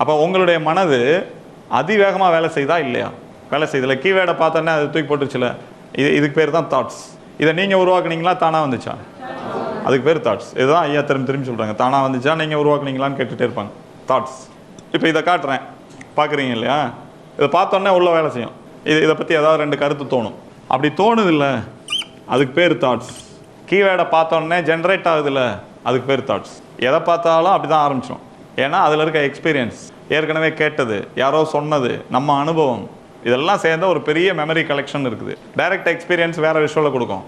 அப்போ உங்களுடைய மனது அதிவேகமாக வேலை செய்தா இல்லையா? வேலை செய்தல. கீவேர்டை பார்த்தோன்னே அது தூக்கி போட்டுருச்சுல. இது இதுக்கு பேர் தான் தாட்ஸ் இதை நீங்கள் உருவாக்குனீங்களா? தானாக வந்துச்சா? அதுக்கு பேர் தாட்ஸ் இதுதான் ஐயா திரும்பி திரும்பி சொல்கிறாங்க தானாக வந்துச்சா? நீங்கள் உருவாக்குனீங்களான்னு கேட்டுகிட்டே இருப்பாங்க. தாட்ஸ் இப்போ இதை காட்டுறேன். பார்க்குறீங்க இல்லையா? இதை பார்த்தோன்னே உள்ள வேலை செய்யும். இது இதை பற்றி ஏதாவது ரெண்டு கருத்து தோணும். அப்படி தோணுது இல்லை அதுக்கு பேர் தாட்ஸ் கீவேர்டை பார்த்தோன்னே ஜென்ரேட் ஆகுதுல்ல. அதுக்கு பேர் தாட்ஸ் எதை பார்த்தாலும் அப்படி தான் ஆரம்பிச்சிடும் ஏன்னா அதில் இருக்க எக்ஸ்பீரியன்ஸ் ஏற்கனவே கேட்டது யாரோ சொன்னது நம்ம அனுபவம். இதெல்லாம் சேர்ந்த ஒரு பெரிய மெமரி கலெக்ஷன் இருக்குது. டைரக்ட் எக்ஸ்பீரியன்ஸ் வேறு விஷுவலில் கொடுக்கும்.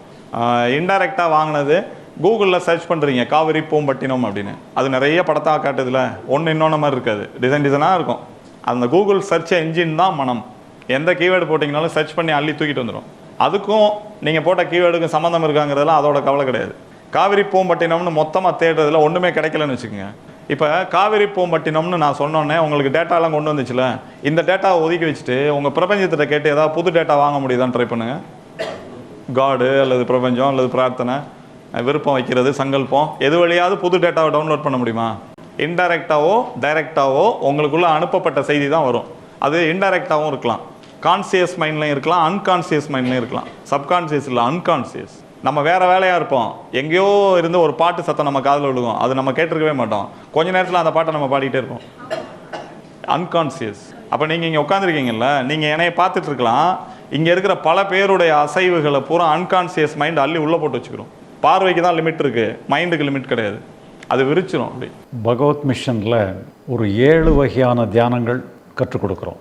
இன்டைரக்டாக வாங்கினது கூகுளில் சர்ச் பண்ணுறீங்க காவிரி பூம்பட்டினம் அப்படின்னு. அது நிறைய படத்தாக காட்டுதுல. ஒன்று இன்னொன்று மாதிரி இருக்காது. டிசைன் டிசைனாக இருக்கும். அந்த கூகுள் சர்ச் என்ஜின் தான் மனம். எந்த கீவேர்டு போட்டிங்கனாலும் சர்ச் பண்ணி அள்ளி தூக்கிட்டு வந்துடும் அதுக்கும் நீங்கள் போட்ட கீவேர்டுக்கும் சம்மந்தம் இருக்காங்கிறதுலாம் அதோட கவலை கிடையாது. காவிரி பூம்பட்டினம்னு மொத்தமாக தேடுறதுல ஒன்றுமே கிடைக்கலன்னு வச்சுக்கோங்க. இப்போ காவிரி பூம்பட்டினம்னு நான் சொன்னோன்னே உங்களுக்கு டேட்டாலாம் கொண்டு வந்துச்சுல? இந்த டேட்டாவை ஒதுக்கி வச்சுட்டு உங்கள் பிரபஞ்சத்திட்ட கேட்டு ஏதாவது புது டேட்டா வாங்க முடியுதான்னு ட்ரை பண்ணுங்கள் காடு அல்லது பிரபஞ்சம் அல்லது பிரார்த்தனை விருப்பம் வைக்கிறது சங்கல்பம் எது வழியாவது புது டேட்டாவை டவுன்லோட் பண்ண முடியுமா? இன்டைரக்டாவோ டைரக்டாவோ உங்களுக்குள்ளே அனுப்பப்பட்ட செய்தி தான் வரும். அது இன்டைரக்டாகவும் இருக்கலாம். கான்சியஸ் மைண்ட்லையும் இருக்கலாம் அன்கான்சியஸ் மைண்ட்லையும் இருக்கலாம். சப்கான்சியஸ் இல்லை அன்கான்சியஸ் நம்ம வேறு வேலையாக இருப்போம். எங்கேயோ இருந்து ஒரு பாட்டு சத்தம் நம்ம காதில் விழுகும். அது நம்ம கேட்டிருக்கவே மாட்டோம். கொஞ்ச நேரத்தில் அந்த பாட்டை நம்ம பாடிக்கிட்டே இருப்போம். அன்கான்சியஸ் அப்போ நீங்கள் இங்கே உட்காந்துருக்கீங்கல்ல நீங்கள் என்னைய பார்த்துட்ருக்கலாம் இங்கே இருக்கிற பல பேருடைய அசைவுகளை பூரா அன்கான்சியஸ் மைண்ட் அள்ளி உள்ளே போட்டு வச்சுக்கிறோம். பார்வைக்கு தான் லிமிட் இருக்குது மைண்டுக்கு லிமிட் கிடையாது. அது விரிச்சிடும் அப்படி பகவத் மிஷனில் ஒரு ஏழு வகையான தியானங்கள் கற்றுக் கொடுக்குறோம்.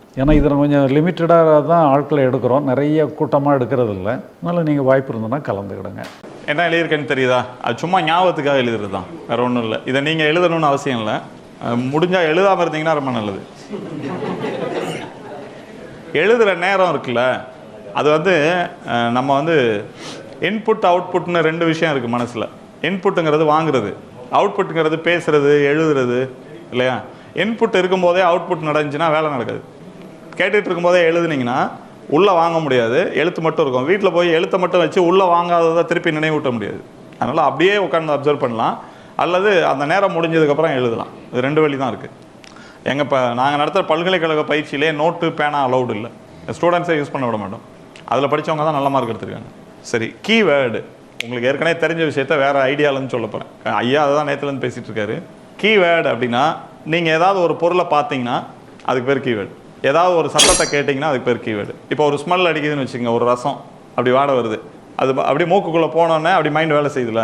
ஏன்னா இதில் கொஞ்சம் லிமிட்டடாக தான் ஆட்களை எடுக்கிறோம். நிறைய கூட்டமாக எடுக்கிறது இல்லை அதனால் நீங்கள் வாய்ப்பு இருந்ததுன்னா கலந்துக்கிடுங்க. என்ன எழுதியிருக்கேன்னு தெரியுதா? அது சும்மா ஞாபகத்துக்காக எழுதுறது தான். வேறு ஒன்றும் இல்லை. இதை நீங்கள் எழுதணும்னு அவசியம் இல்லை. முடிஞ்சால் எழுதாமல் இருந்தீங்கன்னா ரொம்ப நல்லது. எழுதுகிற நேரம் இருக்குல்ல. அது வந்து நம்ம வந்து இன்புட் அவுட்புட்னு ரெண்டு விஷயம் இருக்குது மனசில். இன்புட்டுங்கிறது வாங்குறது. அவுட்புட்டுங்கிறது பேசுறது எழுதுறது இல்லையா? இன்புட் இருக்கும்போதே அவுட்புட் நடந்துச்சுன்னா வேலை நடக்காது. கேட்டுகிட்டு இருக்கும்போதே எழுதுனீங்கன்னா உள்ளே வாங்க முடியாது. எழுத்து மட்டும் இருக்கும். வீட்டில் போய் எழுத்தை மட்டும் வச்சு உள்ளே வாங்காததை திருப்பி நினைவூட்ட முடியாது. அதனால் அப்படியே உட்காந்து அப்சர்வ் பண்ணலாம். அல்லது அந்த நேரம் முடிஞ்சதுக்கப்புறம் எழுதலாம். இது ரெண்டு வழி தான் இருக்குது எங்கள் இப்போ நாங்கள் நடத்துகிற பல்கலைக்கழக பயிற்சியிலே நோட்டு பேனா அலௌடு இல்லை. ஸ்டூடெண்ட்ஸை யூஸ் பண்ண விட மாட்டோம். அதில் படிச்சவங்க தான் நல்ல மார்க் எடுத்திருக்காங்க. சரி கீவேர்டு உங்களுக்கு ஏற்கனவே தெரிஞ்ச விஷயத்த வேறு ஐடியாலன்னு சொல்ல போகிறேன் ஐயா அதை தான் நேற்றுலேருந்து பேசிகிட்டு இருக்காரு. கீவேர்டு அப்படின்னா நீங்கள் ஏதாவது ஒரு பொருளை பார்த்தீங்கன்னா அதுக்கு பேர் கீவேர்டு ஏதாவது ஒரு சத்தத்தை கேட்டிங்கன்னா அதுக்கு பேர் கீவேர்டு இப்போ ஒரு ஸ்மெல் அடிக்குதுன்னு வச்சுக்கோங்க ஒரு ரசம் அப்படி வாட வருது. அது அப்படியே மூக்குக்குள்ளே போனோன்னே அப்படி மைண்ட் வேலை செய்யுதுல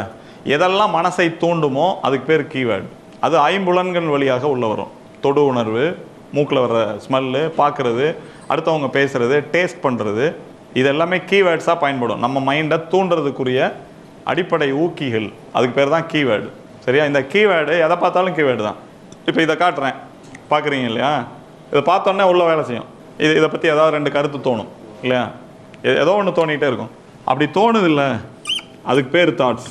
எதெல்லாம் மனசை தூண்டுமோ அதுக்கு பேர் கீவேர்டு அது ஐம்புலன்கள் வழியாக உள்ளே வரும். தொடு உணர்வு மூக்கில் வர்ற ஸ்மெல்லு பார்க்குறது அடுத்தவங்க பேசுகிறது டேஸ்ட் பண்ணுறது இது எல்லாமே கீவேர்ட்ஸாக பயன்படும். நம்ம மைண்டை தூண்டுறதுக்குரிய அடிப்படை ஊக்கிகள். அதுக்கு பேர் தான் கீவேர்டு சரியா? இந்த கீவேர்டு எதை பார்த்தாலும் கீவேர்டு தான். இப்போ இதை காட்டுறேன். பார்க்குறீங்க இல்லையா? இதை பார்த்தோன்னே உள்ள வேலை செய்யும். இது இதை பற்றி ஏதாவது ரெண்டு கருத்து தோணும் இல்லையா? ஏதோ ஒன்று தோணிகிட்டே இருக்கும். அப்படி தோணுது இல்லை அதுக்கு பேர் தாட்ஸ்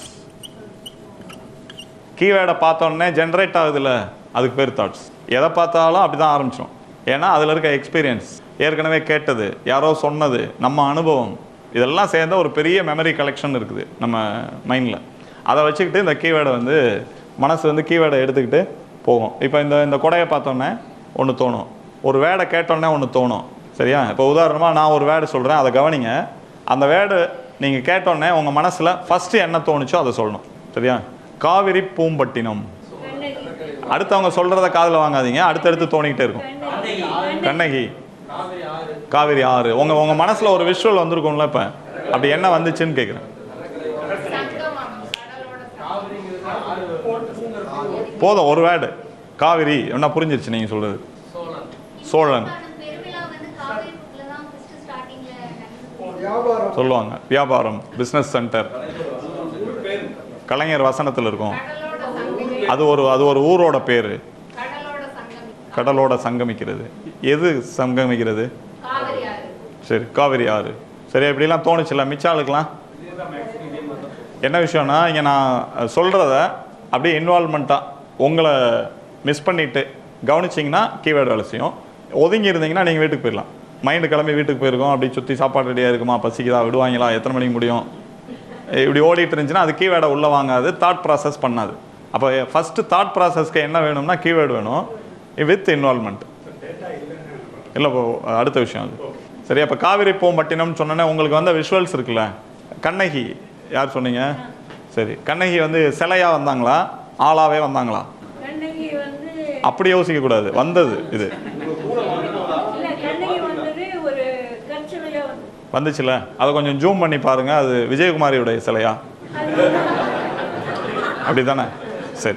கீவேர்டை பார்த்தோன்னே ஜென்ரேட் ஆகுதுல்ல அதுக்கு பேர் தாட்ஸ் எதை பார்த்தாலும் அப்படி தான் ஆரம்பிச்சிடும் ஏன்னா அதில் இருக்க எக்ஸ்பீரியன்ஸ் ஏற்கனவே கேட்டது யாரோ சொன்னது நம்ம அனுபவம் இதெல்லாம் சேர்ந்த ஒரு பெரிய மெமரி கலெக்ஷன் இருக்குது நம்ம மைண்டில் அதை வச்சுக்கிட்டு இந்த கீவேர்டை வந்து மனசு வந்து கீவேர்டை எடுத்துக்கிட்டு போகும். இப்போ இந்த இந்த கொடையை பார்த்தோன்னே ஒன்று தோணும். ஒரு வேடை கேட்டோன்னே ஒன்று தோணும். சரியா? இப்போ உதாரணமாக நான் ஒரு வேர்டு சொல்கிறேன் அதை கவனிங்க. அந்த வேர்டு நீங்கள் கேட்டோன்னே உங்கள் மனசில் ஃபஸ்ட்டு என்ன தோணுச்சோ அதை சொல்லணும். சரியா? காவிரி பூம்பட்டினம். அடுத்தவங்க சொல்கிறத காதில் வாங்காதீங்க அடுத்தடுத்து தோணிக்கிட்டே இருக்கும். கண்ணகி. காவிரி ஆறு. உங்கள் உங்கள் மனசில் ஒரு விஷுவல் வந்திருக்கும்ல இப்போ. அப்படி என்ன வந்துச்சுன்னு கேட்குறேன் போதும் ஒரு வேர்டு காவிரி என்ன புரிஞ்சிருச்சு நீங்கள் சொல்கிறது சோழன். சொல்லுவாங்க. வியாபாரம் பிஸ்னஸ் சென்டர் கலைஞர் வசனத்தில் இருக்கும். அது ஒரு அது ஒரு ஊரோட பேர். கடலோட சங்கமிக்கிறது. எது சங்கமிக்கிறது? சரி காவிரி ஆறு. சரி இப்படிலாம் தோணுச்சுல்ல மிச்ச என்ன விஷயம்னா இங்கே நான் சொல்கிறத அப்படியே இன்வால்மெண்ட்டாக உங்களை மிஸ் பண்ணிவிட்டு கவனிச்சிங்கன்னா கீவேர்டு வேலை செய்யும். ஒதுங்கி இருந்தீங்கன்னா நீங்கள் வீட்டுக்கு போயிடலாம் மைண்டு கிளம்பி வீட்டுக்கு போயிருக்கோம். அப்படி சுற்றி சாப்பாடு ரெடியாக இருக்குமா? பசிக்குதா? விடுவாங்களா? எத்தனை மணிக்கு முடியும்? இப்படி ஓடிட்டு இருந்துச்சுன்னா அது கீவேர்டை உள்ளே வாங்காது தாட் ப்ராசஸ் பண்ணாது. அப்போ ஃபஸ்ட்டு தாட் ப்ராசஸ்க்கு என்ன வேணும்னா கீவேர்டு வேணும். வித் இன்வால்மெண்ட் இல்லை இப்போ அடுத்த விஷயம் அது. சரி அப்போ காவிரி பூம்பட்டினம்னு சொன்னோன்னே உங்களுக்கு வந்த விஷுவல்ஸ் இருக்குல்ல? கண்ணகி யார் சொன்னீங்க? சரி கண்ணகி வந்து சிலையா வந்தாங்களா? ஆளாவே வந்தாங்களா? அப்படி யோசிக்க கூடாது வந்தது இது இல்ல கண்ணகி வந்தது ஒரு கற்சிலையா வந்து வந்துச்சுல? அதை கொஞ்சம் ஜூம் பண்ணி பாருங்க. அது விஜயகுமாரியுடைய சிலையா? அப்படிதானே? சரி.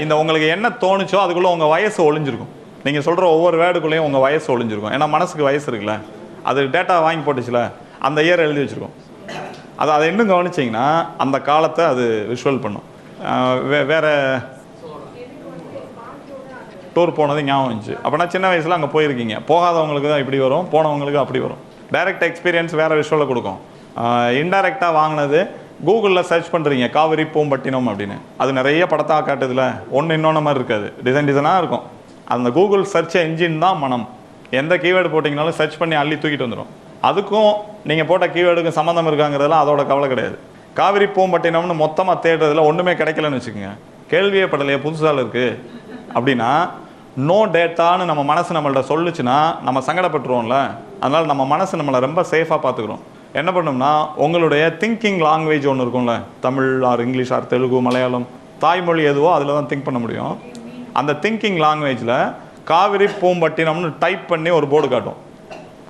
இந்த உங்களுக்கு என்ன தோணுச்சோ அதுக்குள்ள உங்க வயசு ஒளிஞ்சிருக்கும். நீங்க சொல்ற ஒவ்வொரு வேர்டுக்குள்ளேயும் உங்க வயசு ஒளிஞ்சிருக்கும். ஏன்னா மனசுக்கு வயசு இருக்குல்ல. அது டேட்டா வாங்கி போட்டுச்சுல. அந்த இயர் எழுதி வச்சிருக்கோம். அது அதை இன்னும் கவனிச்சிங்கன்னா அந்த காலத்தை அது விஷுவல் பண்ணும். வே- வேற டூர் போனது ஞாபகம் வந்துச்சு. அப்படின்னா சின்ன வயசில் அங்கே போயிருக்கீங்க. போகாதவங்களுக்கு தான் இப்படி வரும். போனவங்களுக்கு அப்படி வரும். டைரக்ட் எக்ஸ்பீரியன்ஸ் வேறு விஷுவலில் கொடுக்கும். இன்டைரக்டாக வாங்கினது கூகுளில் சர்ச் பண்ணுறீங்க காவிரி பூம்பட்டினம் அப்படின்னு. அது நிறைய படத்தாக காட்டுதுல. ஒன்று இன்னொன்று மாதிரி இருக்காது. டிசைன் டிசைனாக இருக்கும். அந்த கூகுள் சர்ச் என்ஜின் தான் மனம். எந்த கீவேர்டு போட்டிங்கனாலும் சர்ச் பண்ணி அள்ளி தூக்கிட்டு வந்துடும் அதுக்கும் நீங்கள் போட்ட கீவேர்டுக்கும் சம்மந்தம் இருக்காங்கிறதெல்லாம் அதோட கவலை கிடையாது. காவிரி பூம்பட்டினம்னு மொத்தமாக தேடுறதுல ஒன்றுமே கிடைக்கலன்னு வச்சுக்கோங்க. கேள்வியே படலையே புதுசால இருக்குது அப்படின்னா நோ டேட்டான்னு நம்ம மனசு நம்மள்ட்ட சொல்லுச்சுன்னா நம்ம சங்கடப்பட்டுருவோம்ல. அதனால் நம்ம மனசு நம்மளை ரொம்ப சேஃபாக பார்த்துக்கிறோம். என்ன பண்ணோம்னா உங்களுடைய திங்கிங் லாங்குவேஜ் ஒன்று இருக்கும்ல. Tamil or English or Telugu Malayalam தாய்மொழி எதுவோ அதில் தான் திங்க் பண்ண முடியும். அந்த திங்கிங் லாங்குவேஜில் காவிரி பூம்பட்டினம்னு டைப் பண்ணி ஒரு போர்டு காட்டும்.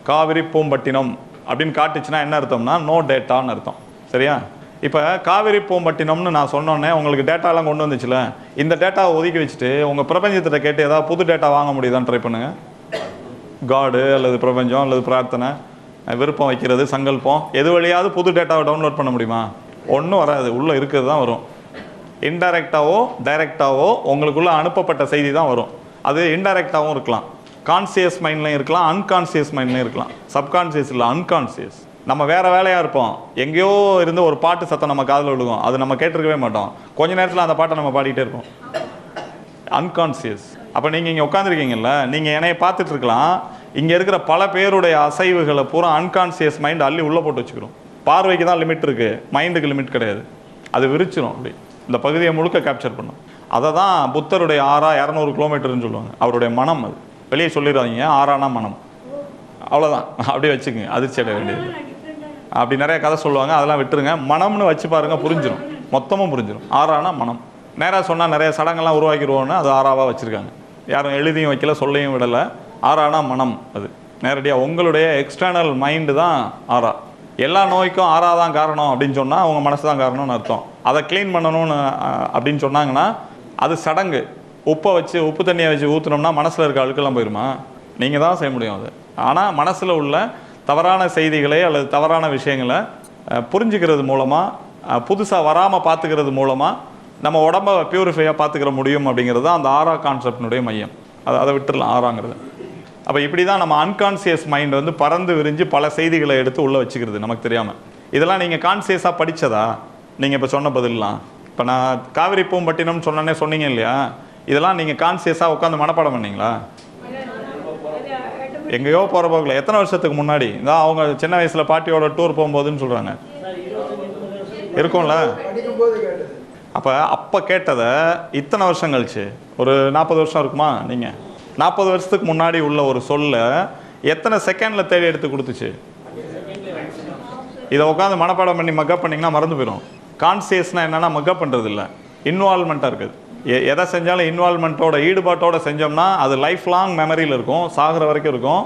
காவிரி பூம்பட்டினம் அப்படின்னு காட்டுச்சுன்னா என்ன அர்த்தம்னா நோ டேட்டான்னு அர்த்தம். சரியா? இப்போ காவிரி பூம்பட்டினம்னு நான் சொன்னோன்னே உங்களுக்கு டேட்டாலாம் கொண்டு வந்துச்சுல இந்த டேட்டாவை ஒதுக்கி வச்சுட்டு உங்கள் பிரபஞ்சத்திட்ட கேட்டு ஏதாவது புது டேட்டா வாங்க முடியுதான்னு ட்ரை பண்ணுங்க. காடு அல்லது பிரபஞ்சம் அல்லது பிரார்த்தனை விருப்பம் வைக்கிறது சங்கல்பம் எது வழியாவது புது டேட்டாவை டவுன்லோட் பண்ண முடியுமா? ஒன்றும் வராது உள்ளே இருக்கிறது தான் வரும். இன்டைரக்டாவோ டைரெக்டாவோ உங்களுக்குள்ளே அனுப்பப்பட்ட செய்தி தான் வரும். அது இன்டைரக்டாகவும் இருக்கலாம். கான்சியஸ் மைண்ட்லையும் இருக்கலாம் அன்கான்சியஸ் மைண்ட்லையும் இருக்கலாம். சப்கான்சியஸ் இல்லை அன்கான்சியஸ் நம்ம வேறு வேலையாக இருப்போம். எங்கேயோ இருந்து ஒரு பாட்டு சத்தம் நம்ம காதில் விழுகும். அது நம்ம கேட்டிருக்கவே மாட்டோம். கொஞ்ச நேரத்தில் அந்த பாட்டை நம்ம பாடிட்டே இருப்போம். அன்கான்சியஸ் அப்போ நீங்கள் இங்கே உட்காந்துருக்கீங்கல்ல நீங்கள் என்னைய பார்த்துட்டு இருக்கலாம். இங்கே இருக்கிற பல பேருடைய அசைவுகளை பூரா அன்கான்சியஸ் மைண்ட் அள்ளி உள்ளே போட்டு வச்சுக்கிறோம். பார்வைக்கு தான் லிமிட் இருக்குது மைண்டுக்கு லிமிட் கிடையாது. அது விரிச்சிரும் அப்படி. இந்த பகுதியை முழுக்க கேப்சர் பண்ணும். அதை தான் புத்தருடைய ஆறா இரநூறு கிலோமீட்டர்னு சொல்லுவாங்க. அவருடைய மனம் அது. வெளியே சொல்லிடுறாங்க ஆறானா மனம். அவ்வளோதான் அப்படியே வச்சுக்கோங்க. அதிர்ச்சி அடைய வேண்டியது. அப்படி நிறைய கதை சொல்லுவாங்க அதெல்லாம் விட்டுருங்க. மனம்னு வச்சு பாருங்க புரிஞ்சிடும் மொத்தமும் புரிஞ்சிடும் ஆறானா மனம். நேராக சொன்னால் நிறைய சடங்கெல்லாம் உருவாக்கிடுவோன்னு அது ஆறாவாக வச்சுருக்காங்க. யாரும் எழுதியும் வைக்கல சொல்லையும் விடலை. ஆறானா மனம் அது. நேரடியாக உங்களுடைய எக்ஸ்டர்னல் மைண்டு தான் ஆறா. எல்லா நோய்க்கும் ஆறா தான் காரணம் அப்படின்னு சொன்னால் அவங்க மனசு தான் காரணம்னு அர்த்தம். அதை க்ளீன் பண்ணணும்னு அப்படின்னு சொன்னாங்கன்னா அது சடங்கு. உப்பை வச்சு உப்பு தண்ணியை வச்சு ஊற்றுனோம்னா மனசில் இருக்க அழுக்கெல்லாம் போயிருமா? நீங்கள் தான் செய்ய முடியும் அது. ஆனால் மனசில் உள்ள தவறான செய்திகளை அல்லது தவறான விஷயங்களை புரிஞ்சுக்கிறது மூலமாக புதுசாக வராமல் பார்த்துக்கிறது மூலமாக நம்ம உடம்ப பியூரிஃபையாக பார்த்துக்கிற முடியும் அப்படிங்கிறது தான் அந்த ஆறா கான்செப்டினுடைய மையம். அதை அதை விட்டுடலாம் ஆறாங்கிறது. அப்போ இப்படி தான் நம்ம அன்கான்சியஸ் மைண்ட் வந்து பறந்து விரிஞ்சு பல செய்திகளை எடுத்து உள்ளே வச்சுக்கிறது நமக்கு தெரியாமல் இதெல்லாம் நீங்கள் கான்சியஸாக படித்ததா நீங்கள் இப்போ சொன்ன பதிலாம் இப்போ நான் காவிரி பூம்பட்டினம்னு சொன்னேன்னே சொன்னீங்க இல்லையா? இதெல்லாம் நீங்கள் கான்சியஸாக உட்காந்து மனப்பாடம் பண்ணீங்களா? எங்கேயோ போகிற போகல எத்தனை வருஷத்துக்கு முன்னாடி? தான் அவங்க சின்ன வயசில் பாட்டியோட டூர் போகும்போதுன்னு சொல்கிறாங்க இருக்கும்ல? அப்போ அப்போ கேட்டதை இத்தனை வருஷம் கழிச்சு? ஒரு நாற்பது வருஷம் இருக்குமா நீங்கள் நாற்பது வருஷத்துக்கு முன்னாடி உள்ள ஒரு சொல்ல எத்தனை செகண்டில் தேடி எடுத்து கொடுத்துச்சு? இதை உட்காந்து மனப்பாடம் பண்ணி மக்கப் பண்ணிங்கன்னா மறந்து போயிடும் கான்சியஸ்னால் என்னென்னா மக்கப் பண்ணுறது இல்லை இன்வால்மெண்ட்டாக இருக்குது. எதை செஞ்சாலும் இன்வால்மெண்ட்டோட ஈடுபாட்டோட செஞ்சோம்னா அது லைஃப் லாங் மெமரியில் இருக்கும். சாகிற வரைக்கும் இருக்கும்.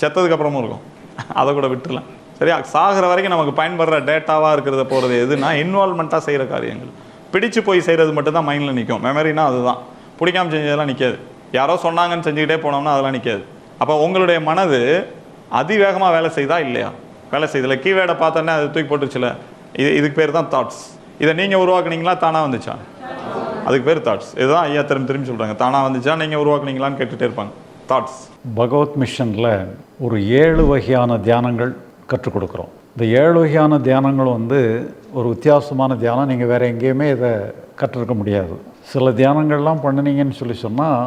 செத்ததுக்கு அப்புறமும் இருக்கும். அதை கூட விட்டுடலாம் சரியா? சாகிற வரைக்கும் நமக்கு பயன்படுற டேட்டாவாக இருக்கிறத போகிறது எதுனா இன்வால்மெண்ட்டாக செய்கிற காரியங்கள். பிடிச்சு போய் செய்கிறது மட்டும்தான் மைண்டில் நிற்கும் மெமரினா அதுதான். பிடிக்காமல் செஞ்சதெல்லாம் நிற்காது யாரோ சொன்னாங்கன்னு செஞ்சுக்கிட்டே போனோம்னா அதெல்லாம் நிற்காது அப்போ உங்களுடைய மனது அதிவேகமாக வேலை செய்தா இல்லையா? வேலை செய்தல கீவேடை பார்த்தோன்னே அது தூக்கி போட்டுச்சுல இது இதுக்கு பேர் தான் தாட்ஸ் இதை நீங்கள் உருவாக்குனீங்களா? தானாக வந்துச்சா? அதுக்கு பேர் தாட்ஸ் இதுதான் ஐயா திரும்பி திரும்பி சொல்கிறாங்க தானாக வந்துச்சா நீங்கள் உருவாக்குனீங்களான்னு கேட்டுகிட்டே இருப்பாங்க. தாட்ஸ் பகவத் மிஷனில் ஒரு ஏழு வகையான தியானங்கள் கற்றுக் கொடுக்குறோம். இந்த ஏழு வகையான தியானங்கள் வந்து ஒரு வித்தியாசமான தியானம். நீங்கள் வேறு எங்கேயுமே இதை கற்றுருக்க முடியாது. சில தியானங்கள்லாம் பண்ணினீங்கன்னு சொல்லி சொன்னால்